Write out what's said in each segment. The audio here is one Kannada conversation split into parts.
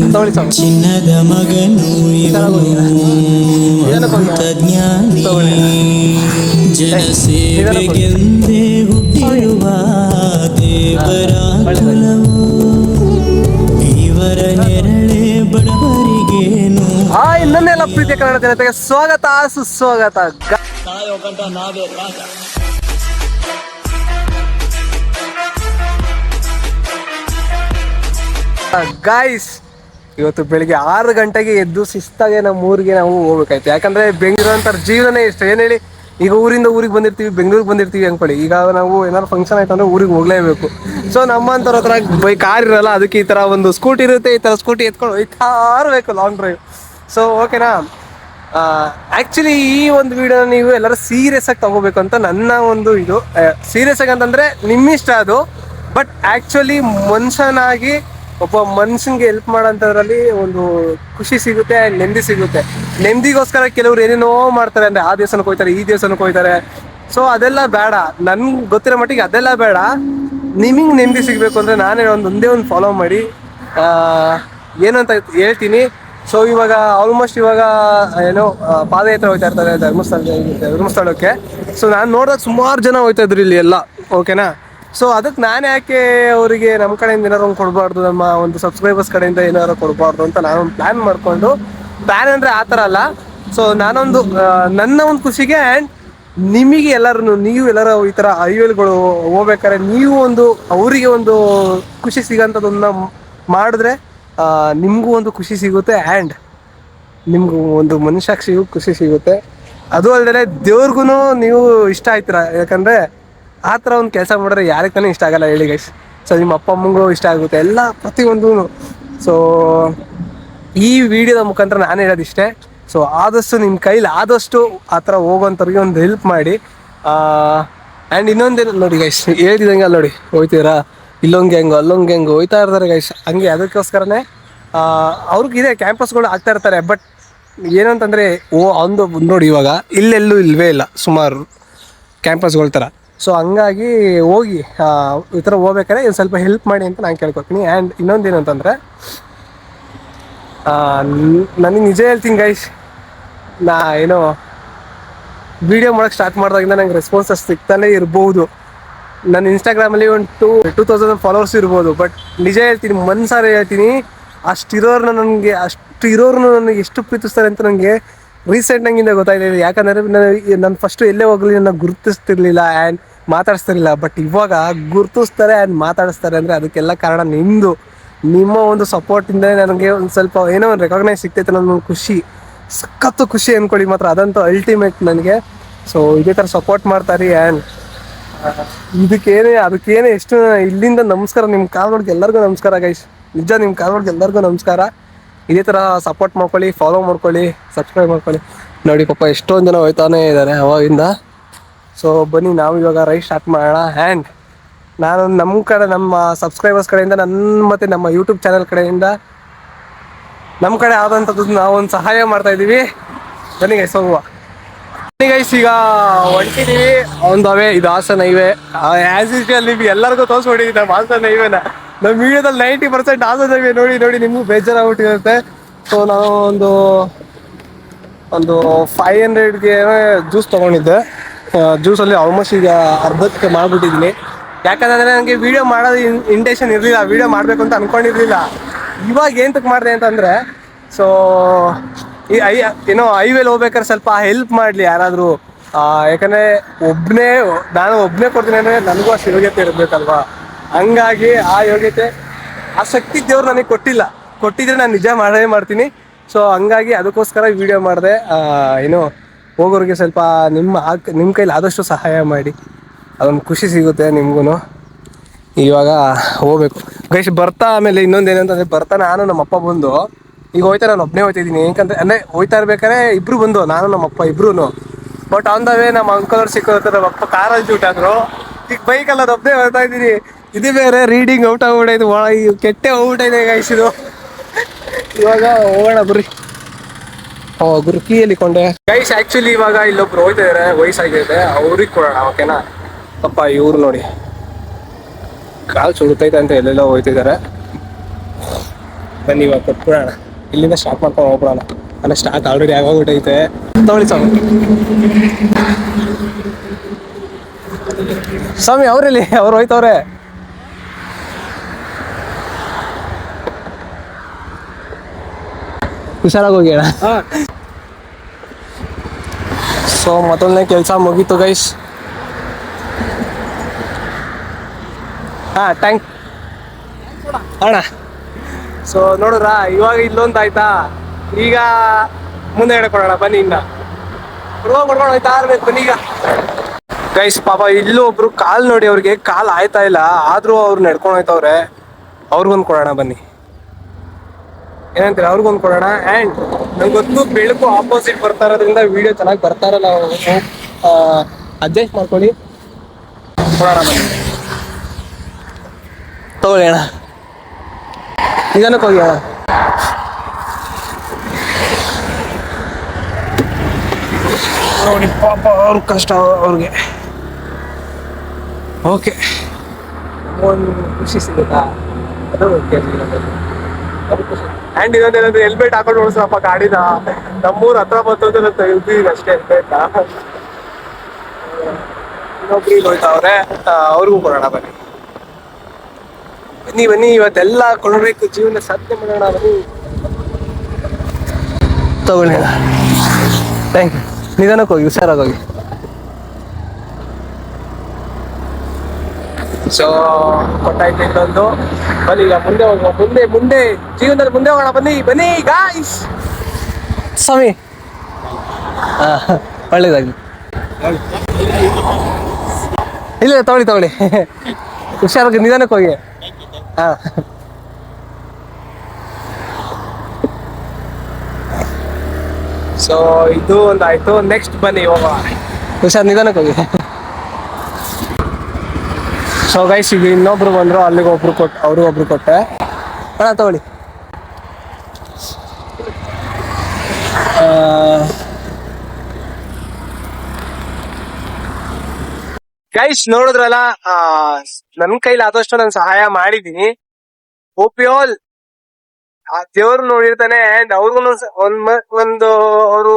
ಚಿನ್ನದ ಮಗನು ಏನಪ್ಪ ಇದು? ಅದ್ಭುತ ಜ್ಞಾನಿ ಜನಸೇವೆಗೆಂದೇ ಹುಟ್ಟಿರುವ ದೇವರ ಕುಲವು. ಇವರ ನೆರಳೆ ಬಡವರಿಗೇನು? ಹಾಯ್ ನನ್ನೆಲ್ಲ ಪ್ರೀತಿಯ ಕನ್ನಡ ಜನತೆಗೆ ಸ್ವಾಗತ ಸುಸ್ವಾಗತ. ಗಾಯ್ಸ್ ಇವತ್ತು ಬೆಳಿಗ್ಗೆ ಆರು ಗಂಟೆಗೆ ಎದ್ದು ಶಿಸ್ತಾಗೆ ನಮ್ಮ ಊರಿಗೆ ನಾವು ಹೋಗ್ಬೇಕಾಯ್ತು. ಯಾಕಂದ್ರೆ ಬೆಂಗಳೂರು ಅಂತ ಜೀವನನೇ ಇಷ್ಟ. ಏನು ಹೇಳಿ, ಈಗ ಊರಿಂದ ಊರಿಗೆ ಬಂದಿರ್ತೀವಿ, ಬೆಂಗಳೂರಿಗೆ ಬಂದಿರ್ತೀವಿ ಅನ್ಕೊಳ್ಳಿ. ಈಗ ನಾವು ಏನಾದ್ರು ಫಂಕ್ಷನ್ ಆಯ್ತು ಅಂದ್ರೆ ಊರಿಗೆ ಹೋಗ್ಲೇಬೇಕು. ಸೊ ನಮ್ಮಂಥವ್ರ ಹತ್ರ ಬೈಕ್ ಕಾರ್ ಇರಲ್ಲ, ಅದಕ್ಕೆ ಈ ತರ ಒಂದು ಸ್ಕೂಟಿ ಇರುತ್ತೆ, ಈ ತರ ಸ್ಕೂಟಿ ಎತ್ಕೊಂಡು ಹೋಯ್ತಾ ಬೇಕು ಲಾಂಗ್ ಡ್ರೈವ್ ಸೊ ಓಕೆನಾ ಆ್ಯಕ್ಚುಲಿ ಈ ಒಂದು ವಿಡಿಯೋನ ನೀವು ಎಲ್ಲರೂ ಸೀರಿಯಸ್ ಆಗಿ ತಗೋಬೇಕು ಅಂತ ನನ್ನ ಒಂದು ಇದು. ಸೀರಿಯಸ್ ಆಗಿ ಅಂತಂದ್ರೆ ನಿಮ್ಮಿಷ್ಟ ಅದು. ಬಟ್ ಆಕ್ಚುಲಿ ಮನುಷ್ಯನಾಗಿ ಒಬ್ಬ ಮನುಷ್ಯನ್ಗೆ ಹೆಲ್ಪ್ ಮಾಡೋಂಥದ್ರಲ್ಲಿ ಒಂದು ಖುಷಿ ಸಿಗುತ್ತೆ ನೆಮ್ಮದಿ ಸಿಗುತ್ತೆ. ನೆಮ್ಮದಿಗೋಸ್ಕರ ಕೆಲವ್ರು ಏನೇನೋ ಮಾಡ್ತಾರೆ ಅಂದ್ರೆ ಆ ದೇವಸ್ಥಾನಕ್ಕೆ ಹೋಗ್ತಾರೆ, ಈ ದೇವಸ್ಥಾನಕ್ಕೆ ಹೋಗ್ತಾರೆ. ಸೊ ಅದೆಲ್ಲ ಬೇಡ. ನನ್ಗೆ ಗೊತ್ತಿರೋ ಮಟ್ಟಿಗೆ ಅದೆಲ್ಲ ಬೇಡ. ನಿಮಗೆ ನೆಮ್ಮದಿ ಸಿಗಬೇಕು ಅಂದ್ರೆ ನಾನೇ ಒಂದು ಒಂದೇ ಒಂದು ಫಾಲೋ ಮಾಡಿ. ಏನು ಅಂತ ಹೇಳ್ತೀನಿ. ಸೊ ಇವಾಗ ಆಲ್ಮೋಸ್ಟ್ ಇವಾಗ, ಏನೋ ಪಾದಯಾತ್ರೆ ಹೋಗ್ತಾ ಇರ್ತಾರೆ ಧರ್ಮಸ್ಥಳ ಧರ್ಮಸ್ಥಳಕ್ಕೆ. ಸೊ ನಾನು ನೋಡಿದಾಗ ಸುಮಾರು ಜನ ಹೋಗ್ತಾ ಇದ್ರು ಇಲ್ಲಿ ಎಲ್ಲ. ಓಕೆನಾ ಸೊ ಅದಕ್ಕೆ ನಾನು ಯಾಕೆ ಅವರಿಗೆ ನಮ್ಮ ಕಡೆಯಿಂದ ಏನಾರು ಒಂದು ಕೊಡಬಾರ್ದು, ನಮ್ಮ ಒಂದು ಸಬ್ಸ್ಕ್ರೈಬರ್ಸ್ ಕಡೆಯಿಂದ ಏನಾರು ಕೊಡಬಾರ್ದು ಅಂತ ನಾನು ಪ್ಲ್ಯಾನ್ ಮಾಡಿಕೊಂಡು ಪ್ಲ್ಯಾನ್ ಅಂದರೆ ಆ ಥರ ಅಲ್ಲ. ಸೊ ನಾನೊಂದು ನನ್ನ ಒಂದು ಖುಷಿಗೆ ಆ್ಯಂಡ್ ನಿಮಗೆ ಎಲ್ಲರೂ ನೀವು ಎಲ್ಲರೂ ಈ ಥರ ಐ ಎಲ್ಗಳು ಹೋಗ್ಬೇಕಾದ್ರೆ ನೀವು ಒಂದು ಅವರಿಗೆ ಒಂದು ಖುಷಿ ಸಿಗೋಂಥದ್ದನ್ನ ಮಾಡಿದ್ರೆ ನಿಮಗೂ ಒಂದು ಖುಷಿ ಸಿಗುತ್ತೆ ಆ್ಯಂಡ್ ನಿಮಗೂ ಒಂದು ಮನುಷ್ಯಾಕ್ಷಿಗೂ ಖುಷಿ ಸಿಗುತ್ತೆ. ಅದು ಅಲ್ಲದೆ ದೇವ್ರಿಗೂ ನೀವು ಇಷ್ಟ ಆಯ್ತೀರ? ಯಾಕಂದರೆ ಆ ಥರ ಒಂದು ಕೆಲಸ ಮಾಡಿದ್ರೆ ಯಾರಿಗೆ ತಾನೇ ಇಷ್ಟ ಆಗಲ್ಲ ಹೇಳಿ ಗೈಸ್ ಸೊ ನಿಮ್ಮ ಅಪ್ಪ, ಅಮ್ಮಂಗೂ ಇಷ್ಟ ಆಗುತ್ತೆ. ಎಲ್ಲ ಪ್ರತಿಯೊಂದೂ ಸೊ ಈ ವಿಡಿಯೋದ ಮುಖಾಂತರ ನಾನು ಹೇಳೋದಿಷ್ಟೇ ಸೊ ಆದಷ್ಟು ನಿಮ್ಮ ಕೈಲಿ ಆದಷ್ಟು ಆ ಥರ ಹೋಗೋಂಥವ್ರಿಗೆ ಒಂದು ಹೆಲ್ಪ್ ಮಾಡಿ. ಆ್ಯಂಡ್ ಇನ್ನೊಂದೇನು ನೋಡಿ ಗೈಸ್ ಹೇಳ್ತಿದ್ದಂಗೆ ಅಲ್ಲಿ ನೋಡಿ, ಹೋಯ್ತೀರಾ? ಇಲ್ಲೊಂಗೆ ಹೆಂಗೋ ಅಲ್ಲೊಂಗೆ ಹೆಂಗೋ ಹೋಯ್ತಾ ಇರ್ತಾರೆ ಗೈಸ್ ಹಂಗೆ ಅದಕ್ಕೋಸ್ಕರನೇ ಅವ್ರಿಗಿದೆ ಕ್ಯಾಂಪಸ್ಗಳು ಆಗ್ತಾ ಇರ್ತಾರೆ ಬಟ್ ಏನಂತಂದರೆ, ಓ ಒಂದು ನೋಡಿ ಇವಾಗ, ಇಲ್ಲೆಲ್ಲೂ ಇಲ್ವೇ ಇಲ್ಲ, ಸುಮಾರು ಕ್ಯಾಂಪಸ್ಗಳ ಥರ ಸೊ ಹಂಗಾಗಿ ಹೋಗಿ ಈ ಥರ ಹೋಗ್ಬೇಕಾದ್ರೆ ಇದು ಸ್ವಲ್ಪ ಹೆಲ್ಪ್ ಮಾಡಿ ಅಂತ ನಾನು ಕೇಳ್ಕೊತೀನಿ. ಆ್ಯಂಡ್ ಇನ್ನೊಂದೇನು ಅಂತಂದರೆ ನನಗೆ ನಿಜ ಹೇಳ್ತೀನಿ ಗೈಸ್ ನಾ ಏನೋ ವಿಡಿಯೋ ಮಾಡೋಕ್ಕೆ ಸ್ಟಾರ್ಟ್ ಮಾಡಿದಾಗಿಂದ ನಂಗೆ ರೆಸ್ಪಾನ್ಸಸ್ ಸಿಗ್ತಾನೆ ಇರ್ಬೋದು. ನನ್ನ ಇನ್ಸ್ಟಾಗ್ರಾಮಲ್ಲಿ ಒಂದು ಟೂ ಟೂ ತೌಸಂಡ್ ಫಾಲೋವರ್ಸ್ ಇರ್ಬೋದು. ಬಟ್ ನಿಜ ಹೇಳ್ತೀನಿ, ಮನ್ಸಾರೆ ಹೇಳ್ತೀನಿ ಅಷ್ಟಿರೋರ್ನ ನನಗೆ, ಅಷ್ಟು ಇರೋರ್ನ ನನಗೆ ಎಷ್ಟು ಪ್ರೀತಿಸ್ತಾರೆ ಅಂತ ನನಗೆ ರೀಸೆಂಟ್ ನಂಗಿಂದ ಗೊತ್ತಾಯ್ತಿದೆ ಯಾಕಂದರೆ ನಾನು ಫಸ್ಟು ಎಲ್ಲೇ ಹೋಗ್ಲಿ ನನ್ನ ಗುರುತಿಸ್ತಿರ್ಲಿಲ್ಲ ಆ್ಯಂಡ್ ಮಾತಾಡಿಸ್ತಿರ್ಲಿಲ್ಲ. ಬಟ್ ಇವಾಗ ಗುರುತಿಸ್ತಾರೆ ಆ್ಯಂಡ್ ಮಾತಾಡಿಸ್ತಾರೆ ಅಂದರೆ ಅದಕ್ಕೆಲ್ಲ ಕಾರಣ ನಿಮ್ಮದು ನಿಮ್ಮ ಒಂದು ಸಪೋರ್ಟಿಂದಲೇ ನನಗೆ ಒಂದು ಸ್ವಲ್ಪ ಏನೋ ಒಂದು ರೆಕಾಗ್ನೈಸ್ ಸಿಗ್ತೈತೆ ನನ್ನ ಖುಷಿ. ಸಖತ್ತು ಖುಷಿ ಅಂದ್ಕೊಳ್ಳಿ ಮಾತ್ರ. ಅದಂತೂ ಅಲ್ಟಿಮೇಟ್ ನನಗೆ. ಸೊ ಇದೇ ಥರ ಸಪೋರ್ಟ್ ಮಾಡ್ತಾರೆ ಆ್ಯಂಡ್ ಇದಕ್ಕೇನೆ ಅದಕ್ಕೇನೆ ಎಷ್ಟು ಇಲ್ಲಿಂದ ನಮಸ್ಕಾರ ನಿಮ್ಮ ಕಾಲ್ಗಳಿಗೆ ಎಲ್ಲರಿಗೂ ನಮಸ್ಕಾರ ಗೈಸ್ ನಿಜ ನಿಮ್ಮ ಕಾಲ್ಗಳಿಗೆ ಎಲ್ಲರಿಗೂ ನಮಸ್ಕಾರ. ಇದೇ ಥರ ಸಪೋರ್ಟ್ ಮಾಡ್ಕೊಳ್ಳಿ ಫಾಲೋ ಮಾಡ್ಕೊಳ್ಳಿ ಸಬ್ಸ್ಕ್ರೈಬ್ ಮಾಡ್ಕೊಳ್ಳಿ. ನೋಡಿ ಪಾಪ ಎಷ್ಟೊಂದು ಜನ ಹೋಯ್ತಾನೆ ಇದ್ದಾರೆ ಅವಾಗಿಂದ. ಸೊ ಬನ್ನಿ, ನಾವು ಇವಾಗ ರೈಸ್ ಸ್ಟಾರ್ಟ್ ಮಾಡೋಣ. ಆ್ಯಂಡ್ ನಾನು ನಮ್ಮ ಕಡೆ, ನಮ್ಮ ಸಬ್ಸ್ಕ್ರೈಬರ್ಸ್ ಕಡೆಯಿಂದ ನನ್ನ ಮತ್ತು ನಮ್ಮ ಯೂಟ್ಯೂಬ್ ಚಾನಲ್ ಕಡೆಯಿಂದ ನಮ್ಮ ಕಡೆ ಆದಂಥದ್ದು ನಾವೊಂದು ಸಹಾಯ ಮಾಡ್ತಾ ಇದ್ದೀವಿ. ಹೋಗುವ. ಬನ್ನಿ ಗೈಸ್ ಈಗ ಹೊಂಟಿದೀವಿ. ಒಂದು ಅವೇ, ಇದು ಹಾಸನ ಇವೆ ಆಸ್ ಯೂಶಲ್ ನಿಮ್ಗೆ ಎಲ್ಲರಿಗೂ ತೋರಿಸ್ಬಿಟ್ಟಿದ್ದೀವಿ ನಮ್ಮ ಹಾಸನ ಇವೆನ ನಮ್ಮ ವಿಡಿಯೋದಲ್ಲಿ ನೈಂಟಿ ಪರ್ಸೆಂಟ್ ಹಾಸನ ಇವೆ ನೋಡಿ ನೋಡಿ, ನಿಮಗೂ ಬೇಜಾರಾಗ್ಬಿಟ್ಟಿರುತ್ತೆ. ಸೊ ನಾನು ಒಂದು ಒಂದು ಫೈವ್ ಹಂಡ್ರೆಡ್ಗೆ ಜ್ಯೂಸ್ ತೊಗೊಂಡಿದ್ದೆ. ಜ್ಯೂಸಲ್ಲಿ ಆಲ್ಮೋಸ್ಟ್ ಈಗ ಅರ್ಧಕ್ಕೆ ಮಾಡಿಬಿಟ್ಟಿದ್ದೀನಿ ಯಾಕಂದ್ರೆ ನನಗೆ ವಿಡಿಯೋ ಮಾಡೋದು ಇಂಟೆನ್ಷನ್ ಇರಲಿಲ್ಲ. ವಿಡಿಯೋ ಮಾಡಬೇಕು ಅಂತ ಅನ್ಕೊಂಡಿರಲಿಲ್ಲ. ಇವಾಗ ಏಂತಕ್ಕೆ ಮಾಡಿದೆ ಅಂತಂದರೆ ಸೊ ಈ ಐ ಏನೋ ಹೈವೇಲಿ ಹೋಗ್ಬೇಕಾದ್ರೆ ಸ್ವಲ್ಪ ಹೆಲ್ಪ್ ಮಾಡಲಿ ಯಾರಾದರೂ. ಯಾಕಂದರೆ ಒಬ್ಬನೇ ನಾನು ಒಬ್ಬನೇ ಕೊಡ್ತೀನಿ ಅಂದರೆ ನನಗೂ ಅಷ್ಟು ಯೋಗ್ಯತೆ ಇರಬೇಕಲ್ವಾ? ಹಂಗಾಗಿ ಆ ಯೋಗ್ಯತೆ, ಆ ಶಕ್ತಿ ದೇವ್ರು ನನಗೆ ಕೊಟ್ಟಿಲ್ಲ. ಕೊಟ್ಟಿದ್ರೆ ನಾನು ನಿಜ ಮಾಡೇ ಮಾಡ್ತೀನಿ. ಸೊ ಹಂಗಾಗಿ ಅದಕ್ಕೋಸ್ಕರ ವಿಡಿಯೋ ಮಾಡಿದೆ. ಏನು ಹೋಗೋರಿಗೆ ಸ್ವಲ್ಪ ನಿಮ್ಮ ನಿಮ್ಮ ಕೈಲಿ ಆದಷ್ಟು ಸಹಾಯ ಮಾಡಿ. ಅದೊಂದು ಖುಷಿ ಸಿಗುತ್ತೆ ನಿಮಗೂ ಇವಾಗ ಹೋಗ್ಬೇಕು. ಗೈಸ್ ಬರ್ತಾ ಆಮೇಲೆ ಇನ್ನೊಂದು ಏನಂತಂದ್ರೆ ಬರ್ತಾ ನಾನು ನಮ್ಮ ಅಪ್ಪ ಬಂದು ಈಗ ಹೋಯ್ತಾ ನಾನು ಒಬ್ಬನೇ ಹೋಯ್ತಿದ್ದೀನಿ ಏನಕ್ಕಂದ್ರೆ ಅಂದರೆ ಹೋಯ್ತಾ ಇರ್ಬೇಕಾದ್ರೆ ಇಬ್ರು ಬಂದು, ನಾನು ನಮ್ಮ ಅಪ್ಪ ಇಬ್ರು ಬಟ್ ಆನ್ ದ ವೇ ನಮ್ಮ ಅಂಕಲ್ ಅವ್ರು ನಮ್ಮ ಅಪ್ಪ ಕಾರಲ್ಲಿ ಜೂಟಾದ್ರು ಈಗ ಬೈಕ್ ಅಲ್ಲ ಒಬ್ಬನೇ ಹೋಗ್ತಾ ಇದ್ದೀನಿ. ಇದು ಬೇರೆ ರೀಡಿಂಗ್ ಔಟ್ ಈ ಕೆಟ್ಟೆ ಹೋಗ್ಬಿಟ್ಟೈತೆ ಗೈಸ್ ಇದು. ಇವಾಗ ಹೋಗೋಣ ಬರ್ರಿ. ಓ ಗುರು ಕೀಯಲ್ಲಿ ಕೊಂಡೆ. ಗೈಸ್ ಆಕ್ಚುಲಿ ಇವಾಗ ಇಲ್ಲೊಬ್ರು ಹೋಯ್ತಾ ಇದಾರೆ. ವಯಸ್ಸಾಗಿದೆ. ಅವ್ರಿಗೆ ಕೊಡೋಣ ಓಕೆನಾ ಅಪ್ಪ, ಇವ್ರು ನೋಡಿ. ಕಾಲು ಸುಡುತ್ತೈತೆ ಅಂತ ಎಲ್ಲೆಲ್ಲೋ ಹೋಯ್ತಿದ್ದಾರೆ ಬನ್ನಿ, ಇವಾಗ ಕೊಟ್ಬಿಡೋಣ. ಇಲ್ಲಿಂದ ಸ್ಟಾರ್ಟ್ ಮಾಡ್ಕೊಂಡು ಹೋಗ್ಬಿಡೋಣ. ಅಲ್ಲ ಸ್ಟಾರ್ಟ್ ಆಲ್ರೆಡಿ ಆಗೋಗ್ಬಿಟ್ಟೈತೆ. ತಗೊಳ್ಳಿ ಸ್ವಾಮಿ. ಸ್ವಾಮಿ ಅವ್ರಲ್ಲಿ ಅವ್ರು ಹೋಯ್ತವ್ರೆ. ಹುಷಾರಾಗಿ ಹೋಗಿ ಅಣ್ಣ ಸೊ ಮತ್ತೊಂದನೇ ಕೆಲಸ ಮುಗೀತು ಗೈಸ್ ಹಾ ಟ್ಯಾಂಕ್ ಅಣ್ಣ. ಸೊ ನೋಡಿದ್ರ, ಇವಾಗ ಇಲ್ಲೊಂದು ಆಯ್ತಾ? ಈಗ ಮುಂದೆ ಕೊಡೋಣ ಬನ್ನಿ ಇನ್ನ. ಕೊಡ್ಕೊಂಡು ಕೊಡ್ಕೊಂಡು ಹೋಯ್ತಾ ಬನ್ನಿ ಈಗ. ಗೈಸ್ ಪಾಪ, ಇಲ್ಲೂ ಒಬ್ರು ಕಾಲ್ ನೋಡಿ, ಅವ್ರಿಗೆ ಕಾಲ್ ಆಯ್ತಾ ಇಲ್ಲ. ಆದ್ರೂ ಅವ್ರು ನಡ್ಕೊಂಡು ಹೋಯ್ತವ್ರೆ. ಅವ್ರಿಗೊಂದು ಕೊಡೋಣ, ಬನ್ನಿ. ಏನಂತಾರೆ, ಅವ್ರಿಗೊಂದು ಕೊಡೋಣ. ಆ್ಯಂಡ್ ನಂಗೆ ಗೊತ್ತು, ಬೆಳಕು ಆಪೋಸಿಟ್ ಬರ್ತಾ ಇರೋದ್ರಿಂದ ವಿಡಿಯೋ ಚೆನ್ನಾಗಿ ಬರ್ತಾ ಇರಲ್ಲ ಅಡ್ಜಸ್ಟ್ ಮಾಡ್ಕೊಳ್ಳಿ. ಕೊಡೋಣ ತಗೊಳ್ಳಿ ಅಣ್ಣ. ನಿಧಾನಕ್ಕೆ ಹೋಗಿ ನೋಡಿ ಪಾಪ ಅವ್ರ ಕಷ್ಟ ಅವ್ರಿಗೆ. ಓಕೆ. ಒಂದು ಖುಷಿ ಸಿಗುತ್ತಾ? ಅದು ಆ್ಯಂಡ್ ಇನ್ನೊಂದೇನಂದ್ರೆ ಹೆಲ್ಮೆಟ್ ಹಾಕೊಂಡು ಓಡಿಸಪ್ಪ ಗಾಡಿನ. ನಮ್ಮೂರ್ ಹತ್ರ ಬಂತು ಅಂತ ನಾನು ತೆಗ್ದಿದ್ದೀನಿ ಅಷ್ಟೇ ಹೆಲ್ಮೆಟ್ ಇನ್ನೊಬ್ರಿಗೆ ಹೋಯ್ತಾ ಅವ್ರೆ? ಅವ್ರಿಗೂ ಕೊಡೋಣ ಬನ್ನಿ. ಬನ್ನಿ ಬನ್ನಿ, ಇವತ್ತೆಲ್ಲ ಕೊಡಬೇಕು, ಜೀವನ ಸಾಧನೆ ಮಾಡೋಣ, ಬನ್ನಿ. ತಗೊಳ್ಳಿ. ಥ್ಯಾಂಕ್ ಯು ನಿಧಾನಕ್ಕೆ ಹೋಗಿ, ಹುಷಾರಾಗಿ ಹೋಗಿ. ಸೊ ಕೊಟ್ಟಾಯ್ತು ಇನ್ನೊಂದು. ಬನ್ನಿ, ಈಗ ಮುಂದೆ ಹೋಗುವ, ಮುಂದೆ ಮುಂದೆ ಜೀವನದಲ್ಲಿ ಮುಂದೆ ಹೋಗೋಣ, ಬನ್ನಿ ಬನ್ನಿ ಗಾಯ್ಸ್ ಸ್ವಾಮಿ. ಒಳ್ಳೇದಾಗಿ ಇಲ್ಲ, ತಗೊಳ್ಳಿ ತಗೊಳ್ಳಿ. ಹುಷಾರಾಗಿ ನಿಧಾನಕ್ಕೆ ಹೋಗಿ. ಸೊ ಇದು ಒಂದಾಯ್ತು ನೆಕ್ಸ್ಟ್ ಬನ್ನಿ ಹೋಗುವ. ಹುಷಾರ್ ನಿಧಾನಕ್ಕೆ ಹೋಗಿ. ಸೊ ಗೈಸ್ ಈಗ ಇನ್ನೊಬ್ರು ಬಂದ್ರು ಅಲ್ಲಿಗೆ ಒಬ್ರು ಕೊಟ್ಟು ಅವ್ರಿಗೊಬ್ರು ಕೊಟ್ಟೆ. ಅಣ್ಣ ತಗೊಳ್ಳಿ. ಗೈಸ್ ನೋಡಿದ್ರಲ್ಲ ಆ, ನನ್ ಕೈಲಿ ಆದಷ್ಟು ನಾನು ಸಹಾಯ ಮಾಡಿದೀನಿ. ಓಪಿಯೋಲ್ ಆ ದೇವ್ರು ನೋಡಿರ್ತಾನೆ ಅವ್ರಿಗೂ ಒಂದ್ ಒಂದು ಅವರು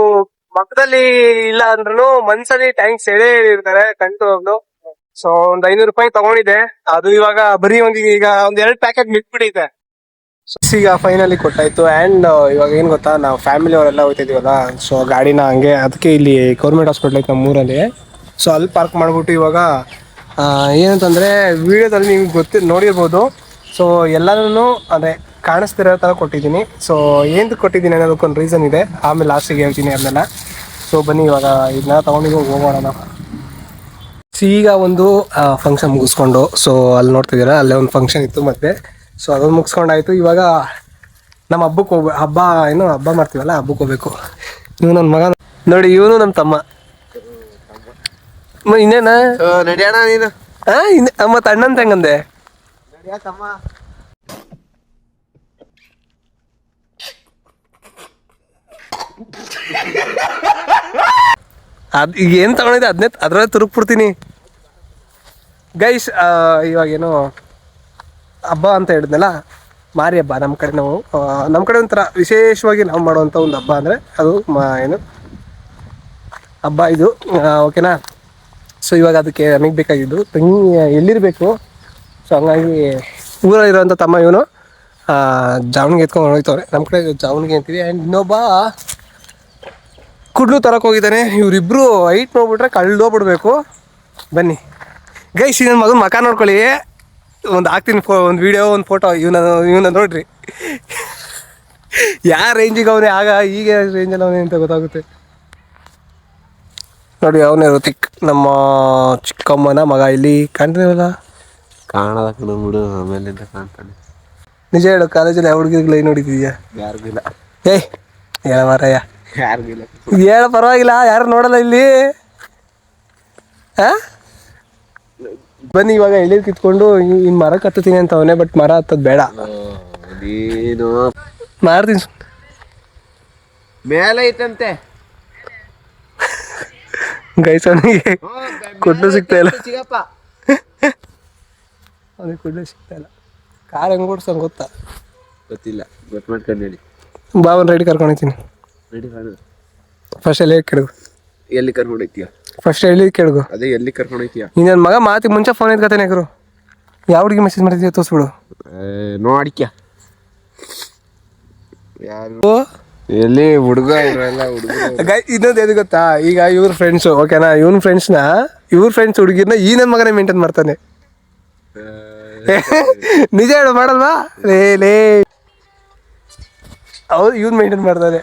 ಮಕ್ಕದಲ್ಲಿ ಇಲ್ಲ ಅಂದ್ರೂ ಮನ್ಸಲ್ಲಿ ಟ್ಯಾಂಕ್ಸ್ ಹೇಳೇ ಇರ್ತಾರೆ ಕಂಟು ಸೊ ಒಂದ್ ಐನೂರು ರೂಪಾಯಿ ತಗೊಂಡಿದ್ದೆ. ಅದು ಇವಾಗ ಬರೀ ಒಂದ್ ಈಗ ಒಂದ್ ಎರಡ್ ಪ್ಯಾಕೆಟ್ ಮಿಟ್ಬಿಟ್ಟಿದೆ ಈಗ ಫೈನಲಿ ಕೊಟ್ಟಾಯ್ತು ಅಂಡ್ ಇವಾಗ ಏನ್ ಗೊತ್ತಾ ನಾವು ಫ್ಯಾಮಿಲಿ ಅವರೆಲ್ಲ ಹೋಗ್ತಿದೀವಲ್ಲ ಸೊ ಗಾಡಿನ ಹಂಗೆ ಅದಕ್ಕೆ ಇಲ್ಲಿ ಗೌರ್ಮೆಂಟ್ ಹಾಸ್ಪಿಟ್ಲ್ ಐತೆ ನಮ್ಮೂರಲ್ಲಿ. ಸೊ ಅಲ್ಲಿ ಪಾರ್ಕ್ ಮಾಡ್ಬಿಟ್ಟು ಇವಾಗ ಏನಂತಂದರೆ ವೀಡಿಯೋದಲ್ಲಿ ನಿಮ್ಗೆ ಗೊತ್ತಿ, ನೋಡಿರ್ಬೋದು. ಸೊ ಎಲ್ಲನೂ ಅಂದರೆ ಕಾಣಿಸ್ತಿರೋ ಥರ ಕೊಟ್ಟಿದ್ದೀನಿ. ಸೊ ಏನು ಕೊಟ್ಟಿದ್ದೀನಿ ಅನ್ನೋದಕ್ಕೊಂದು ರೀಸನ್ ಇದೆ. ಆಮೇಲೆ ಲಾಸ್ಟಿಗೆ ಹೇಳ್ತೀನಿ ಅದನ್ನೆಲ್ಲ. ಸೊ ಬನ್ನಿ ಇವಾಗ ಇದನ್ನ ತಗೊಂಡಿದ್ದು ಹೋಗೋಣ ನಾವು. ಈಗ ಒಂದು ಫಂಕ್ಷನ್ ಮುಗಿಸ್ಕೊಂಡು ಸೊ ಅಲ್ಲಿ ನೋಡ್ತಿದ್ದೀರಾ, ಅಲ್ಲೇ ಒಂದು ಫಂಕ್ಷನ್ ಇತ್ತು ಮತ್ತೆ. ಸೊ ಅದೊಂದು ಮುಗಿಸ್ಕೊಂಡಾಯಿತು. ಇವಾಗ ನಮ್ಮ ಹಬ್ಬಕ್ಕೆ ಹೋಗ್ಬೇಕು ಹಬ್ಬ, ಏನು ಹಬ್ಬ ಮಾಡ್ತೀವಲ್ಲ, ಹಬ್ಬಕ್ಕೆ ಹೋಗ್ಬೇಕು. ಇವ್ ನನ್ನ ಮಗ ನೋಡಿ, ಇವನು ನಮ್ಮ ತಮ್ಮ. ಇನ್ನೇನ? ತಂಗಂದೆ ನೀನು? ಹಾ ಇನ್ನ ಮತ್ತೆ ಅಣ್ಣಂತ ಹೆಂಗಂದೆ ನಡಿಯ ತಮ್ಮ ಅದ್ ಈಗ ಏನು ತಗೊಂಡಿದ್ದೆ? ಅದನ್ನೇ ಅದ್ರಲ್ಲೇ ತುರುಕ್ಬಿಡ್ತೀನಿ. ಗೈಸ್ ಇವಾಗ ಏನು ಹಬ್ಬ ಅಂತ ಹೇಳಿದ್ನಲ್ಲ? ಮಾರಿ ಹಬ್ಬ ನಮ್ಮ ಕಡೆ ನಾವು. ನಮ್ಮ ಕಡೆ ಒಂಥರ ವಿಶೇಷವಾಗಿ ನಾವು ಮಾಡುವಂಥ ಒಂದು ಹಬ್ಬ ಅಂದರೆ ಅದು ಮ- ಏನು? ಹಬ್ಬ ಇದು. ಓಕೆನಾ? ಸೊ ಇವಾಗ ಅದಕ್ಕೆ ನಮಗೆ ಬೇಕಾಗಿದ್ದು ತಂಗಿ ಎಲ್ಲಿರಬೇಕು? ಸೊ ಹಂಗಾಗಿ ಊರಲ್ಲಿರುವಂಥ ತಮ್ಮ ಇವನು ಜಾವಣಿಗೆ ಎತ್ಕೊಂಡು ಹೋಗ್ತವ್ರೆ ನಮ್ಮ ಕಡೆ ಜಾವಣಿಗೆ ಅಂತೀವಿ ಆ್ಯಂಡ್ ಇನ್ನೊಬ್ಬ ಕುಡ್ಲು ತರಕ್ಕೆ ಹೋಗಿದ್ದಾನೆ. ಇವರಿಬ್ಬರು ಹೈಟ್ ನೋಡ್ಬಿಟ್ರೆ ಕಳ್ದೋಗ್ಬಿಡ್ಬೇಕು ಬನ್ನಿ. ಗೈಸ್ ನನ್ನ ಮಗನ ಮಕ ನೋಡ್ಕೊಳ್ಳಿ. ಒಂದು ಹಾಕ್ತೀನಿ ಫೋ, ಒಂದು ವಿಡಿಯೋ ಒಂದು ಫೋಟೋ ಇವನ ಇವನ ನೋಡ್ರಿ. ಯಾವ ರೇಂಜಿಗೆ ಅವನೇ? ಆಗ ಈಗ ರೇಂಜಲ್ಲಿ ಅವನೇ ಅಂತ ಗೊತ್ತಾಗುತ್ತೆ. ನೋಡಿ ಅವನೇ ಋತಿಕ್ ನಮ್ಮ ಚಿಕ್ಕಮ್ಮನ ಮಗ ಇಲ್ಲಿ ಕಾಣ್ತೀವಲ್ಲ ಕಾಣದ ಕಣ ಬಿಡು ಆಮೇಲಿಂದ ಕಾಣ್ತಾನೆ. ನಿಜ ಹೇಳು ಕಾಲೇಜಲ್ಲಿ ಯಾವ ಹುಡುಗಿರ್ಗಳು ಏನು ನೋಡಿದೀಯ? ಯಾರಿಗೂ ಇಲ್ಲ. ಏಯ್ ಹೇಳ ಮಾರಯ್ಯ ಯಾರಿಗಿಲ್ಲ ಹೇಳ ಪರವಾಗಿಲ್ಲ ಯಾರು ನೋಡಲ್ಲ ಇಲ್ಲಿ? ಆ? ಬನ್ನಿ ಇವಾಗ ಎಳೆ ಕಿತ್ಕೊಂಡು ಇನ್ ಮರ ಕತ್ತತೀನಿ ಅಂತ ಅವನೇ ಬಟ್ ಮರ ಹತ್ತದ್ ಬೇಡ. ಮಾರ್ತೀನಿ. ಮಾಡ್ತೀನಿ ಮೇಲೆ ಐತಂತೆ. ಗೈಸ್ ಅವನಿಗೆ ಕುಡ್ಲು ಸಿಗ್ತಾ ಇಲ್ಲ ಅವನಿಗೆ ಕುಡ್ಲು ಸಿಗ್ತಾ ಇಲ್ಲ ಕಾರ್ ಹೆಂಗ್ ಓಡಿಸಂಗ್ ಗೊತ್ತಾ ಗೊತ್ತಿಲ್ಲ. ಗೊತ್ತು ಮಾಡ್ಕೊಂಡು ಹೇಳಿ ಬಾ ಒಂದು ರೈಡ್ ಕರ್ಕೊಂಡು ಹೋಗ್ತೀನಿ. ರೆಡಿ ಕರ್ಕೊಂಡು ಫಸ್ಟ್ ಎಲ್ಲಿ ಕೆಳಗು ಎಲ್ಲಿ ಕರ್ಕೊಂಡು ಹೋಗ್ತೀಯ? ಫಸ್ಟ್ ಎಲ್ಲಿ ಕೆಳಗು ಅದೇ ಎಲ್ಲಿ ಕರ್ಕೊಂಡು ಹೋಗ್ತೀಯ? ನೀನು ನನ್ನ ಮಗ ಮಾತಿ ಮುಂಚೆ ಫೋನ್ ಎತ್ಕತಾನೆ ಗುರು ಯಾವ ಹುಡುಗಿ ಮೆಸೇಜ್ ಮಾಡಿದ್ಯಾ ತೋರಿಸ್ಬಿಡು. ನೋಡಿಕ್ಯ ಯಾರು ಎಲ್ಲಿ ಹುಡುಗ ಇವರೆಲ್ಲ ಹುಡುಗರು ಗೈ ಇನ್ನೊಂದು ಎದು ಗೊತ್ತಾ? ಈಗ ಇವ್ರ ಫ್ರೆಂಡ್ಸ್ ಓಕೆನಾ ಇವನ್ ಫ್ರೆಂಡ್ಸ್ನ ಇವ್ರ ಫ್ರೆಂಡ್ಸ್ ಹುಡುಗಿರ್ನ ಈ ನನ್ನ ಮಗನೇ ಮೇಂಟೈನ್ ಮಾಡ್ತಾನೆ. ನಿಜ ಹೇಳು ಮಾಡಲ್ವಾ? ಲೇ ಲೇ. ಅವ್ರು ಇವ್ನು ಮೇಂಟೈನ್ ಮಾಡ್ತಾನೆ.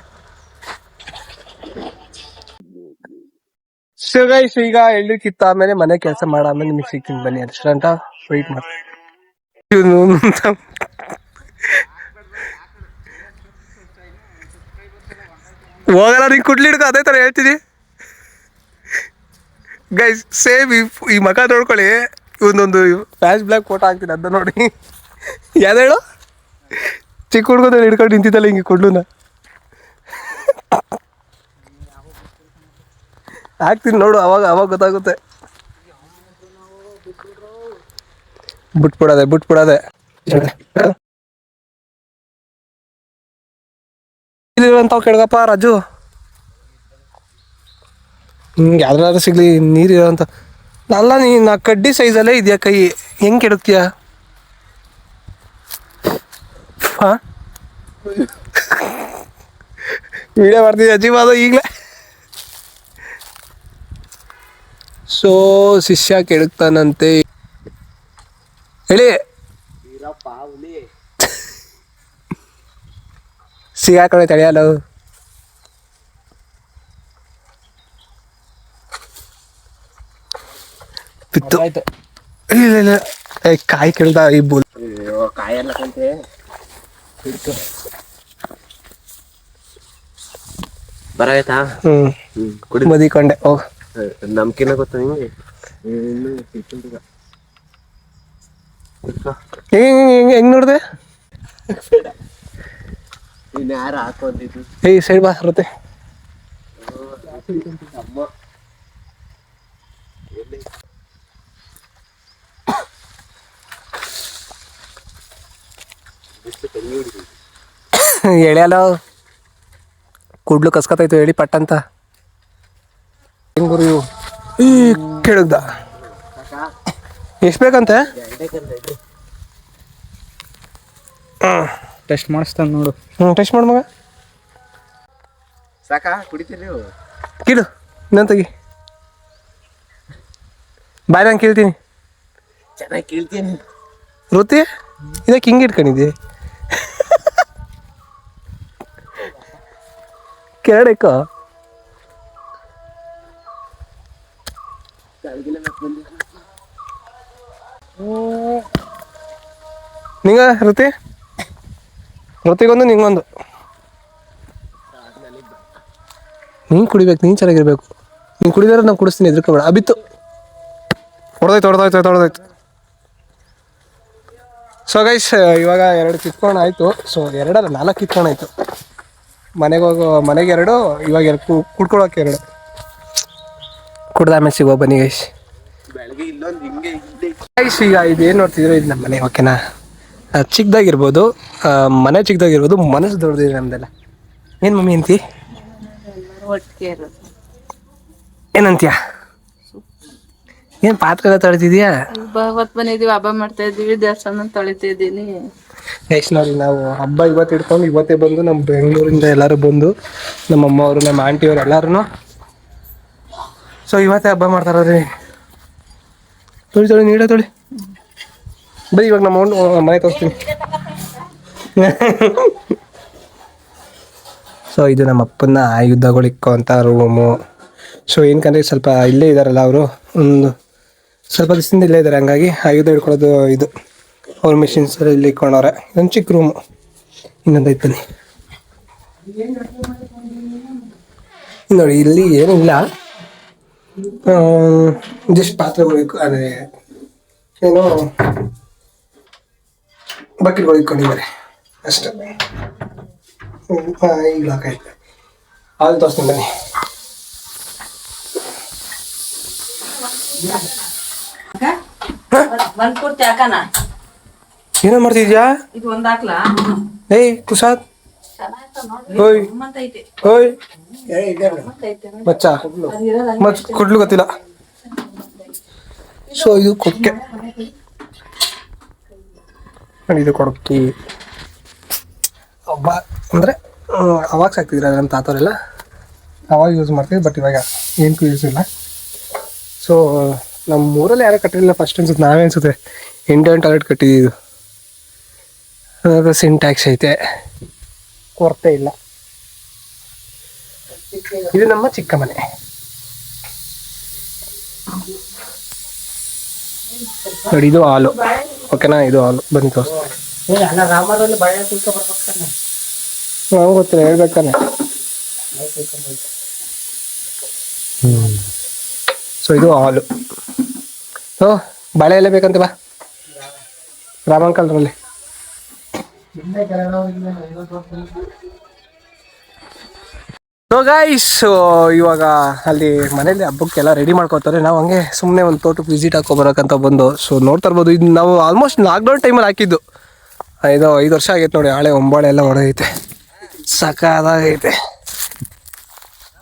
ಸೊ ಗೈಸ್ ಈಗ ಎಳ್ಳು ಕಿತ್ತ ಆಮೇಲೆ ಮನೆ ಕೆಲಸ ಮಾಡಾದ್ಮೇಲೆ ನಿಮಗೆ ಸಿಗ್ತೀನಿ ಬನ್ನಿ ರೆಸ್ಟೋರೆಂಟ ವೆಯ್ಟ್ ಮಾಡಿ ಇವನು ಹೋಗಲ್ಲ, ನೀನು ಕುಡ್ಲಿ ಹಿಡ್ಕೊ, ಅದೇ ಥರ ಹೇಳ್ತೀನಿ ಗೈಸ್ ಸೇಮ್ ಈ ಈ ಮಗ ನೋಡ್ಕೊಳ್ಳಿ, ಇವನೊಂದು ಫ್ಯಾಶ್ ಬ್ಲ್ಯಾಕ್ ಫೋಟೋ ಹಾಕ್ತೀನಿ ಅದನ್ನ ನೋಡಿ. ಯಾವ್ದು ಹೇಳು? ಚಿಕ್ಕ ಹುಡ್ಗದಲ್ಲಿ ಹಿಡ್ಕೊಂಡು ನಿಂತಿದ್ದಲ್ಲ ಹಿಂಗೆ ಕುಡ್ಲುನ. ಹಾಕ್ತೀನಿ ನೋಡು, ಅವಾಗ ಅವಾಗ ಗೊತ್ತಾಗುತ್ತೆ. ಬಿಟ್ಬಿಡೋದೆ ಬಿಟ್ಬಿಡೋದೆ. ಇಲ್ಲಿರುವಂತಾವ್ ಕೆಳಗಪ್ಪ ರಾಜು. ಹಿಂಗೆ ಯಾವ್ದಾದ್ರು ಸಿಗ್ಲಿ, ನೀರು ಅಲ್ಲ, ನೀ ನಾ ಕಡ್ಡಿ ಸೈಜಲ್ಲೇ ಇದೆಯಾ ಕೈ? ಹೆಂಗೆ ಕೆಡುತ್ತೀಯ ವಿಡಿಯೋ ಮಾಡ್ತೀನಿ ಅಜ್ಜಿ ಅದು ಈಗಲೇ? ಸೊ, ಶಿಷ್ಯ ಕೆಡುತ್ತಾನಂತೆ ಹೇಳಿ. ಸಿಗಾಕೊಳ್ಳೆ ತಡೆಯಲು. ಬಿತ್ತು ಇಲ್ಲ ಇಲ್ಲ. ಏ ಕಾಯಿ ಕೇಳ್ದ ಈ ಬುಲ್ ಕಾಯಲ್ಲ ಕಂತೆ ಬರಾಯ್ತಾ? ಹ್ಮ್. ಕುಡಿ. ಮದಿಕೊಂಡೆ ಓ ನಮ್ಕಿನ ಗೊತ್ತಾ ನಿಮಗೆ. ಹೆಂಗ್ ನೋಡ್ದೆ? ಯಾರು ಹಾಕೊಂಡಿದ್ದು? ಏಯ್ ಸೈಡ್ ಬಾ ಬರುತ್ತೆ ಅಮ್ಮ ಎಳೆಯಲ್ಲ ಕೂಡ್ಲು ಕಸ್ಕತೈತು ಹೇಳಿ ಪಟ್ಟಂತ. ಹೆಂಗುರು ಇವು? ಈ ಕೆಳಗ್ದ. ಎಷ್ಟು ಬೇಕಂತೆ? ಟೆಸ್ಟ್ ಮಾಡಿಸ್ತಾನೆ ನೋಡು. ಹ್ಞೂ ಟೆಸ್ಟ್ ಮಾಡು ಮಗ. ಸಾಕಾ? ಕುಡಿತೀರಿ ನೀವು? ಕೀಳು ಇನ್ನೊಂದು ತೆಗಿ. ಬಾಯ್ ನಾನು ಕೇಳ್ತೀನಿ. ಚೆನ್ನಾಗಿ ಕೇಳ್ತೀನಿ. ರುತಿ ಇದಕ್ಕೆ ಹಿಂಗೆ ಇಟ್ಕೊಂಡಿದ್ದೆ? ಕೆರಡಕ್ಕ ನಿಂಗ ರುತಿ? ರುತಿಗೊಂದು ನಿಂಗೊಂದು. ನೀನು ಕುಡಿಬೇಕು ನೀನು ಚೆನ್ನಾಗಿರ್ಬೇಕು. ನೀನು ಕುಡಿದ್ರೆ ನಾನು ಕುಡಿಸ್ತೀನಿ ಎದ್ರಕೋಬೇಡ ಅಬಿತ್ತು. ಹೊಡೆದಾಯ್ತು ಹೊಡೆದಾಯ್ತು ಹೊಡೆದಾಯ್ತು ಸೊ ಗೈಸ್ ಇವಾಗ ಎರಡು ಕಿತ್ಕೊಂಡು ಆಯಿತು. ಸೊ ಎರಡಲ್ಲ ನಾಲ್ಕು ಕಿತ್ಕೊಂಡು ಆಯಿತು. ಮನೆಗೆ ಹೋಗೋ ಮನೆಗೆ ಎರಡು ಇವಾಗ ಎರಡು ಕುಡ್ಕೊಳಕ್ಕೆ ಎರಡು. ಕುಡ್ದ ಆಮೇಲೆ ಸಿಗೋ ಬನ್ನಿ ಗೈಸ್ ಗೈಸ್ ಈಗ ಇದೇನು ನೋಡ್ತಿದ್ರು ಇದು ನಮ್ಮ ಮನೆ ಓಕೆನಾ ಚಿಕ್ಕದಾಗಿರ್ಬೋದು ಮನೆ ಚಿಕ್ಕದಾಗಿರ್ಬೋದು ಮನಸ್ಸು ದೊಡ್ಡದಿದೆ ನಮ್ದೆಲ್ಲ. ಏನು ಮಮ್ಮಿ ಅಂತಿ ಏನಂತೀಯ? ಏನು ಪಾತ್ರೆ ತೊಳಿತಿದ್ಯಾ? ಅವತ್ತು ಬಂದಿದೀವಿ ಹಬ್ಬ ಮಾಡ್ತಾ ಇದ್ದೀವಿ ದೇವಸ್ಥಾನ ತೊಳಿತಾ ಇದ್ದೀನಿ. ನೋಡಿ ನಾವು ಹಬ್ಬ ಇವತ್ತು ಇಟ್ಕೊಂಡು ಇವತ್ತೇ ಬಂದು ನಮ್ಮ ಬೆಂಗಳೂರಿಂದ ಎಲ್ಲರೂ ಬಂದು ನಮ್ಮ ಅಮ್ಮವರು ನಮ್ಮ ಆಂಟಿಯವರು ಎಲ್ಲರೂ ಸೊ ಇವತ್ತೇ ಹಬ್ಬ ಮಾಡ್ತಾರ್ರಿ ತೊಳಿ ತೊಳಿ ನೀಡ ತೊಳಿ. ಬರೀ ಇವಾಗ ನಮ್ಮ ಮನೆ ತೋರಿಸ್ತೀನಿ. ಸೊ ಇದು ನಮ್ಮ ಅಪ್ಪನ ಆಯುಧಗಳು ಇಕ್ಕೋಂತ ರೂಮು. ಸೊ ಏನ್ಕಂದ್ರೆ ಸ್ವಲ್ಪ ಇಲ್ಲೇ ಇದ್ದಾರಲ್ಲ ಅವರು. ಒಂದು ಸ್ವಲ್ಪ ದಿವಸದಿಂದ ಇಲ್ಲೇ ಇದ್ದಾರೆ ಹಂಗಾಗಿ ಆಯುಧ ಹಿಡ್ಕೊಳ್ಳೋದು ಇದು. ಅವ್ರ ಮಿಷಿನ್ಸ್ ಇಲ್ಲಿ ಇಟ್ಕೊಂಡವ್ರೆ. ಇದೊಂದು ಚಿಕ್ಕ ರೂಮು ಇನ್ನೊಂದು ನೋಡಿ, ಇಲ್ಲಿ ಏನಿಲ್ಲ. ಜಸ್ಟ್ ಪಾತ್ರೆ ಇಕ್ಕು- ಅದೇ ಏನು ಬಕೆಟ್ಗಳು ಇಟ್ಕೊಂಡಿದ್ದಾರೆ ಅಷ್ಟೇ. ಈಗ ಲಾಕ್ ಆಯ್ತು. ಹಾಲು ತೋರಿಸ್ತೀನಿ ಬನ್ನಿ. ಏನ ಪೂರ್ತಿ ಹಾಕನ ಏನೋ ಮಾಡ್ತಿದ್ಯಾ? ಏಯ್ ಕುಶಾದ್ ಓಯ್. ಓಯ್. ಮಚ್ಚ. ಮಚ್ ಕೊಡ್ಲು ಗೊತ್ತಿಲ್ಲ. ಸೊ ಇದು ಕೊಕ್ಕೆ. ಇದು ಕೊಡಕ್ಕಿ ಒಬ್ಬ ಅಂದರೆ ಅವಾಗ ಸಾಕ್ತಿದ್ರು ನಮ್ಮ ತಾತವರೆಲ್ಲ? ಅವಾಗ ಯೂಸ್ ಮಾಡ್ತೀವಿ ಬಟ್ ಇವಾಗ ಏನಕ್ಕೂ ಯೂಸ್ ಇಲ್ಲ. ಸೊ ನಮ್ಮ ಊರಲ್ಲಿ ಯಾರೂ ಕಟ್ಟಿರಲಿಲ್ಲ ಫಸ್ಟ್ ಅನ್ಸುತ್ತೆ, ನಾವೇ ಅನ್ಸುತ್ತೆ ಇಂಡಿಯನ್ ಟಾಯ್ಲೆಟ್ ಕಟ್ಟಿದ್ದು. ಅದಾದ ಸಿಂಟ್ಯಾಕ್ಸ್ ಐತೆ. ಕೊರತೆ ಇಲ್ಲ. ಇದು ನಮ್ಮ ಚಿಕ್ಕ ಮನೆ. ಇದು ಹಾಲು. ಓಕೆನಾ? ಇದು ಹಾಲು. ಬನ್ನಿ ತೋರಿಸ್. ನಾವು ಗೊತ್ತಿಲ್ಲ ಹೇಳ್ಬೇಕಾನೆ. ಸೊ ಇದು ಹಾಲು. ಸೊ ಬಾಳೆ ಎಲೆ ಬೇಕಂತ ಬಾ. ರಾಮಂಕಲ್ರಲ್ಲಿ ಸೊ ಗೈಸ್ ಇವಾಗ ಅಲ್ಲಿ ಮನೇಲಿ ಹಬ್ಬಕ್ಕೆಲ್ಲ ರೆಡಿ ಮಾಡ್ಕೋತಾರೆ ನಾವು ಹಂಗೆ ಸುಮ್ಮನೆ ಒಂದು ತೋಟಕ್ಕೆ ವಿಸಿಟ್ ಹಾಕೋ ಬರೋಕಂತ ಬಂದು ಸೊ ನೋಡ್ತಾ ಇರ್ಬೋದು. ಇದು ನಾವು ಆಲ್ಮೋಸ್ಟ್ ಲಾಕ್ಡೌನ್ ಟೈಮಲ್ಲಿ ಹಾಕಿದ್ದು. ಇದು ಐದು ವರ್ಷ ಆಗೈತೆ ನೋಡಿ, ಹಳೆ ಒಂಬಾಳೆ ಎಲ್ಲ ಹೊಡೆದೈತೆ ಸಕಾದಾಗೈತೆ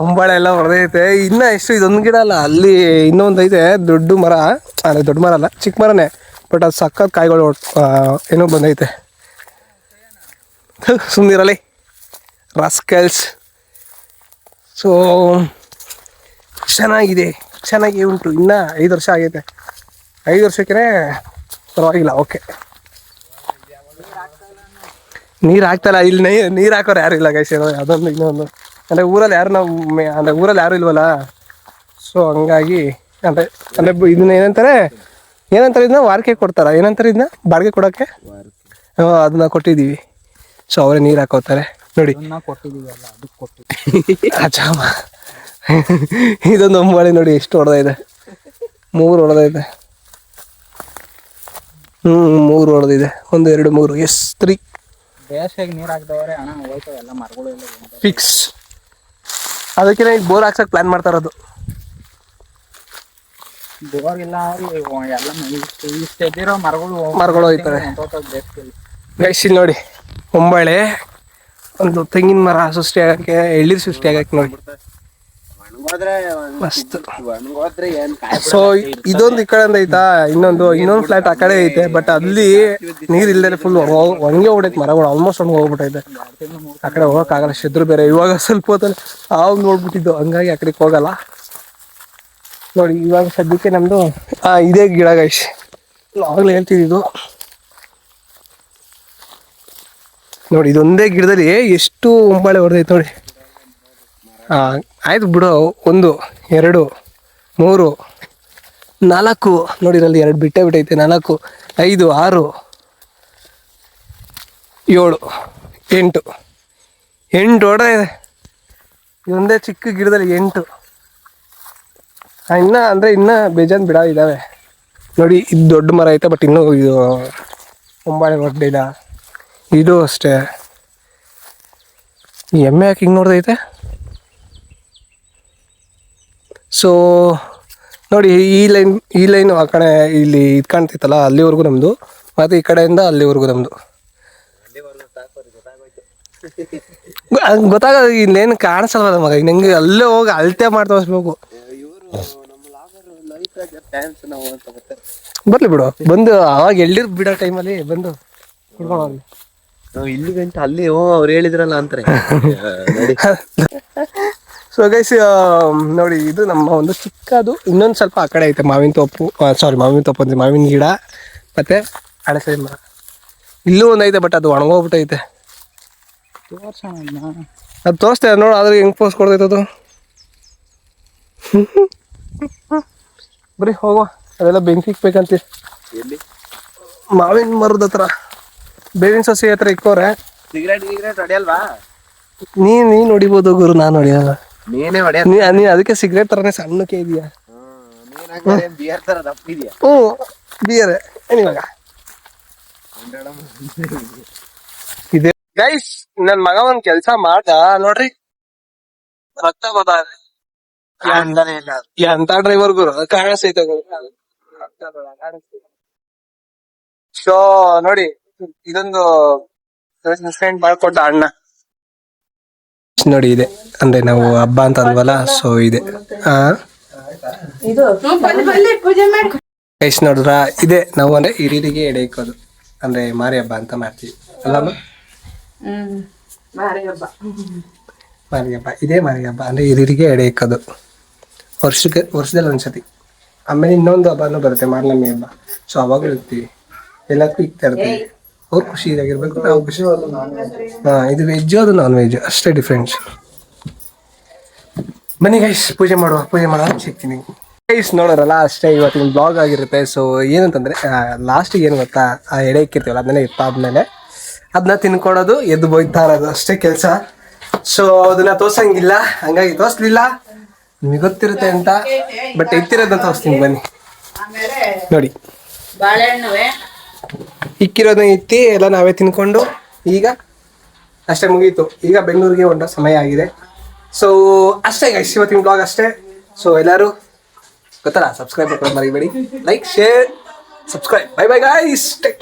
ಒಂಬಾಳೆ ಎಲ್ಲ ಹೊಡೆದೈತೆ ಇನ್ನು ಎಷ್ಟು, ಇದೊಂದು ಗಿಡ ಅಲ್ಲ, ಅಲ್ಲಿ ಇನ್ನೊಂದು ಐತೆ, ದೊಡ್ಡ ಮರ. ಅಂದರೆ ದೊಡ್ಡ ಮರ ಅಲ್ಲ, ಚಿಕ್ಕ ಮರನೇ. ಬಟ್ ಅದು ಸಕ್ಕತ್ ಕಾಯಿಗಳು ಏನೋ ಬಂದೈತೆ. ಸುಮ್ಮನಿರಲಿ ರಾಸ್ಕಲ್ಸ್ ಸೊ ಚೆನ್ನಾಗಿದೆ ಚೆನ್ನಾಗಿ ಉಂಟು ಇನ್ನ ಐದು ವರ್ಷ ಆಗೈತೆ. ಐದು ವರ್ಷಕ್ಕೆ ಪರವಾಗಿಲ್ಲ ಓಕೆ ನೀರು ಹಾಕ್ತಲ್ಲ ಇಲ್ಲಿ ನೀರು ಹಾಕೋರು ಯಾರು ಇಲ್ಲ ಗೈಸ್ ಅದೊಂದು ಇನ್ನೊಂದು. ಅಂದರೆ ಊರಲ್ಲಿ ಯಾರು ನಾವು ಅಂದರೆ ಊರಲ್ಲಿ ಯಾರು ಇಲ್ವಲ್ಲ? ಸೊ ಹಂಗಾಗಿ ಅಂದರೆ ಅಂದರೆ ಇದನ್ನ ಏನಂತಾರೆ ಏನಂತಾರೆ ಇದನ್ನ? ವಾರ್ಕೆ ಕೊಡ್ತಾರ? ಏನಂತಾರೆ ಇದನ್ನ? ಬಾಡಿಗೆ ಕೊಡೋಕ್ಕೆ? ಅದನ್ನ ಕೊಟ್ಟಿದ್ದೀವಿ. ಸೊ ಅವರೇ ನೀರು ಹಾಕೋತಾರೆ. ನೋಡಿ. ಇದೊಂದು ಒಂಬಾಳೆ ನೋಡಿ ಎಷ್ಟು ಹೊಡೆದೈತೆ ಮೂರು ಇದೆ ಹ್ಮ್ ಮೂರು ಹೊಡೆದಿದೆ. ಒಂದು ಎರಡು ಮೂರು. S three. ಫಿಕ್ಸ್ ಅದಕ್ಕೆ ಈಗ ಬೋರ್ ಹಾಕ್ಸಕ್ ಪ್ಲಾನ್ ಮಾಡ್ತಾ ಅದು ಬೋರ್ ಇಲ್ಲ ಮರಗಳು ಮರಗಳು ಹೋಯ್ತವೆ. ಗೈಸ್ ಇಲ್ಲಿ ನೋಡಿ ಒಂಬಾಳೆ. ಒಂದು ತೆಂಗಿನ ಮರ ಸೃಷ್ಟಿ ಆಗಕ್ಕೆ ಎಳ್ಳಿರ್ ಸೃಷ್ಟಿ ಆಗಕ್ಕೆ ನೋಡಿ. ಮಸ್ತ್. ಸೊ ಇದೊಂದು ಈ ಕಡೆಯಿಂದ ಐತಾ? ಇನ್ನೊಂದು ಇನ್ನೊಂದು ಫ್ಲಾಟ್ ಆ ಕಡೆ ಐತೆ ಬಟ್ ಅಲ್ಲಿ ನೀರ್ ಇಲ್ದೇ ಫುಲ್ ಹೊಂಗೆ ಹೊಡೈತೆ ಮರಗಳು ಆಲ್ಮೋಸ್ಟ್ ಹಂಗೆ ಹೋಗ್ಬಿಟ್ಟೈತೆ. ಆ ಕಡೆ ಹೋಗಕ್ಕಾಗಲ್ಲ ಶತ್ರು ಬೇರೆ. ಇವಾಗ ಸ್ವಲ್ಪ ಹೊತ್ತಲ್ಲಿ ಆವಾಗ ನೋಡ್ಬಿಟ್ಟಿದ್ದು. ಹಂಗಾಗಿ ಆ ಕಡೆಗೆ ಹೋಗಲ್ಲ. ನೋಡಿ ಇವಾಗ ಸದ್ಯಕ್ಕೆ ನಮ್ದು ಆ ಇದೇ ಗಿಡ ಗೈಸ್ ಆಗ್ಲೇ ಹೇಳ್ತಿದ್ದು ನೋಡಿ, ಇದೊಂದೇ ಗಿಡದಲ್ಲಿ ಎಷ್ಟು ಒಂಬಾಳೆ ಹೊಡೆದೈತೆ ನೋಡಿ. ಹಾಂ ಆಯ್ತು ಬಿಡು, ಒಂದು, ಎರಡು, ಮೂರು, ನಾಲ್ಕು. ನೋಡಿ, ಇದರಲ್ಲಿ ಎರಡು ಬಿಟ್ಟೆ ಬಿಟ್ಟೈತೆ. ನಾಲ್ಕು, ಐದು, ಆರು, ಏಳು, ಎಂಟು. ಎಂಟು ಹೊಡೆ ಇದೆ. ಇದೊಂದೇ ಚಿಕ್ಕ ಗಿಡದಲ್ಲಿ ಎಂಟು. ಇನ್ನೂ ಅಂದರೆ ಇನ್ನ ಬೇಜಾನ್ ಬಿಡ ಇದ್ದಾವೆ ನೋಡಿ, ಇದು ದೊಡ್ಡ ಮರ ಐತೆ, ಬಟ್ ಇನ್ನೂ ಇದು, ಒಂಬಾಳೆ ಹೊಡೆದಿಲ್ಲ. ಇದು ಅಷ್ಟೇ. ಎಮ್ಮೆ ಯಾಕೆ ಹಿಂಗೆ ನೋಡ್ದೈತೆ ಸೊ ನೋಡಿ, ಈ ಲೈನ್, ಈ ಲೈನು ಆ ಕಡೆ ಇಲ್ಲಿ ಇದು ಕಾಣ್ತೈತಲ್ಲ ಅಲ್ಲಿವರೆಗೂ ನಮ್ಮದು ಮತ್ತು ಈ ಕಡೆಯಿಂದ ಅಲ್ಲಿವರೆಗೂ ನಮ್ಮದು ಗೊತ್ತಾಗೋದು ಇನ್ನೇನು ಕಾಣಿಸಲ್ವಲ್ಲ ಮಗ? ನಂಗೆ ಅಲ್ಲೇ ಹೋಗಿ ಅಳತೆ ಮಾಡ್ತಾ ಹೋಗ್ಬೇಕು ಬರ್ಲಿ ಬಿಡು. ಬಂದು, ಅವಾಗ ಎಳ್ಳಿರ್ ಬಿಡೋ ಟೈಮಲ್ಲಿ ಬಂದು ಹಿಡ್ಕೊಂಡು ನಾವು ಇಲ್ಲಿ ಗಂಟ ಅಲ್ಲಿ ಓ ಅವ್ರು ಹೇಳಿದ್ರಲ್ಲ ಅಂತಾರೆ. ನೋಡಿ. ಸೊ ಗೈಸ್ ನೋಡಿ ಇದು ನಮ್ಮ ಒಂದು ಚಿಕ್ಕದು ಇನ್ನೊಂದು ಸ್ವಲ್ಪ ಆ ಕಡೆ ಐತೆ ಮಾವಿನ ತೋಪು ಸಾರಿ ಮಾವಿನ ತೋಪು ಅಂದ್ರೆ ಮಾವಿನ ಗಿಡ ಮತ್ತೆ ಅಳಸೆ ಮರ ಇಲ್ಲೂ ಒಂದು ಐತೆ ಬಟ್ ಅದು ಒಣಗೋಗ್ಬಿಟ್ಟೈತೆ. ಐತೆ ಅದು ತೋರಿಸ್ತೇವೆ ನೋಡು ಆದ್ರೆ ಹೆಂಗ್ ಪೋಸ್ ಕೊಡ್ತೈತೆ ಅದು. ಬರೀ ಹೋಗುವ ಅದೆಲ್ಲ ಬೆಂಕಿ ಇಕ್ಬೇಕಂತ. ಎಲ್ಲಿ? ಮಾವಿನ ಮರದ ಹತ್ರ. ಬೇವಿನ ಸಸಿ ಹತ್ರ ಇಕ್ಕೋರೆ. ಸಿಗರೇಟ್ ಗಿಗರೇಟ್ ಹೊಡೆಯಲ್ವಾ? ನೀ ನೀನ್ ಹೊಡಿಬೋದು ಗುರು ನಾನು ಹೊಡಿಯಲ್ಲ. ನೀನೇ ಹೊಡೆಯ ನೀ ನೀ ಅದಕ್ಕೆ ಸಿಗರೇಟ್ ತರನೇ ಸಣ್ಣಕ್ಕೆ ಇದೆಯಾ? ಬಿಯರ್ ತರ ದಪ್ಪಿದ್ಯಾ ಹ್ಞೂ ಬಿಯರ್ ಏನಿವಾಗ ಇದೆ. ಗೈಸ್ ನನ್ ಮಗ ಒಂದ್ ಕೆಲ್ಸ ಮಾಡ್ದ ನೋಡ್ರಿ. ರಕ್ತ ಬದ ಎಂತ ಡ್ರೈವರ್ ಗುರು? ಕಾಣಿಸ್ತೈತೆ ಸೊ ನೋಡಿ ಇದೊಂದು ಫ್ರೆಂಡ್ ಬಾಳ್ಕೊಟ್ಟ ಅಣ್ಣ. ನೋಡಿ ಇದೆ. ಅಂದ್ರೆ ನಾವು ಹಬ್ಬ ಅಂತ ಅಂದ್ವಲ್ಲ ಸೊ ಇದೆ. ಹಾ ಎಷ್ಟು ನೋಡಿದ್ರ? ಇದೆ. ನಾವು ಅಂದ್ರೆ ಹಿರಿಯರಿಗೆ ಎಡೆ ಇಕ್ಕೋದು ಅಂದ್ರೆ ಮಾರಿ ಹಬ್ಬ ಅಂತ ಮಾಡ್ತೀವಿ. ಅಲ್ಲಮ್ಮ ಮಾರಿ ಹಬ್ಬ. ಮಾರಿ ಹಬ್ಬ. ಇದೇ ಮಾರಿ ಹಬ್ಬ. ಅಂದ್ರೆ ಹಿರಿಯರಿಗೆ ಎಡೆ ಇಕ್ಕೋದು ವರ್ಷಕ್ಕೆ ವರ್ಷದಲ್ಲಿ ಒಂದ್ಸತಿ. ಆಮೇಲೆ ಇನ್ನೊಂದು ಹಬ್ಬನೂ ಬರುತ್ತೆ ಮಾರ್ನಮ್ಮಿ ಹಬ್ಬ. ಸೊ ಅವಾಗಲೂ ಇರ್ತೀವಿ. ಎಲ್ಲದಕ್ಕೂ ಇಕ್ತಾ ಇರ್ತೀವಿ. ಅವ್ರು ಖುಷಿಯಾಗಿರ್ಬೇಕು ನಾವು ಖುಷಿ ಹಾ ಇದು ವೆಜ್ ಅದು ನಾನ್ ವೆಜ್ ಅಷ್ಟೇ ಡಿಫ್ರೆನ್ಸ್ ಬನ್ನಿ ಗೈಸ್ ಪೂಜೆ ಮಾಡುವ ಪೂಜೆ ಮಾಡುವ ಸಿಗ್ತೀನಿ ಗೈಸ್ ನೋಡೋರಲ್ಲ ಅಷ್ಟೇ ಇವತ್ತಿನ ಬ್ಲಾಗ್ ಆಗಿರುತ್ತೆ. ಸೊ ಏನಂತಂದ್ರೆ ಲಾಸ್ಟಿಗೆ ಏನು ಗೊತ್ತಾ ಆ ಎಡೆ ಇಕ್ಕಿರ್ತೀವಲ್ಲ ಅದನ್ನೇ ಇತ್ತಾದ್ಮೇಲೆ ಅದನ್ನ ತಿನ್ಕೊಡೋದು ಎದ್ದು ಬೈತಾ ಇರೋದು ಅಷ್ಟೇ ಕೆಲಸ. ಸೊ ಅದನ್ನ ತೋರ್ಸಂಗಿಲ್ಲ ಹಂಗಾಗಿ ತೋರಿಸ್ಲಿಲ್ಲ. ನಿಮಗೆ ಗೊತ್ತಿರುತ್ತೆ ಅಂತ ಬಟ್ ಇತ್ತಿರೋದನ್ನ ತೋರಿಸ್ತೀನಿ ಬನ್ನಿ. ನೋಡಿ. ಬಾಳೆಹಣ್ಣುವೆ. ಇಕ್ಕಿರೋದನ್ನ ಇತ್ತಿ, ಎಲ್ಲ ನಾವೇ ತಿನ್ಕೊಂಡು, ಈಗ ಅಷ್ಟೇ ಮುಗೀತು. ಈಗ ಬೆಂಗಳೂರಿಗೆ ಹೊಂಟೋ ಸಮಯ ಆಗಿದೆ. ಸೊ ಅಷ್ಟೇ ಗೈಸ್ ಇವತ್ತಿನ ಬ್ಲಾಗ್ ಅಷ್ಟೇ. ಸೊ ಎಲ್ಲರೂ ಗೊತ್ತಲ್ಲ ಸಬ್ಸ್ಕ್ರೈಬ್ ಮಾಡ್ಕೊಂಡು ಮರಿಬೇಡಿ. Like share subscribe bye bye guys take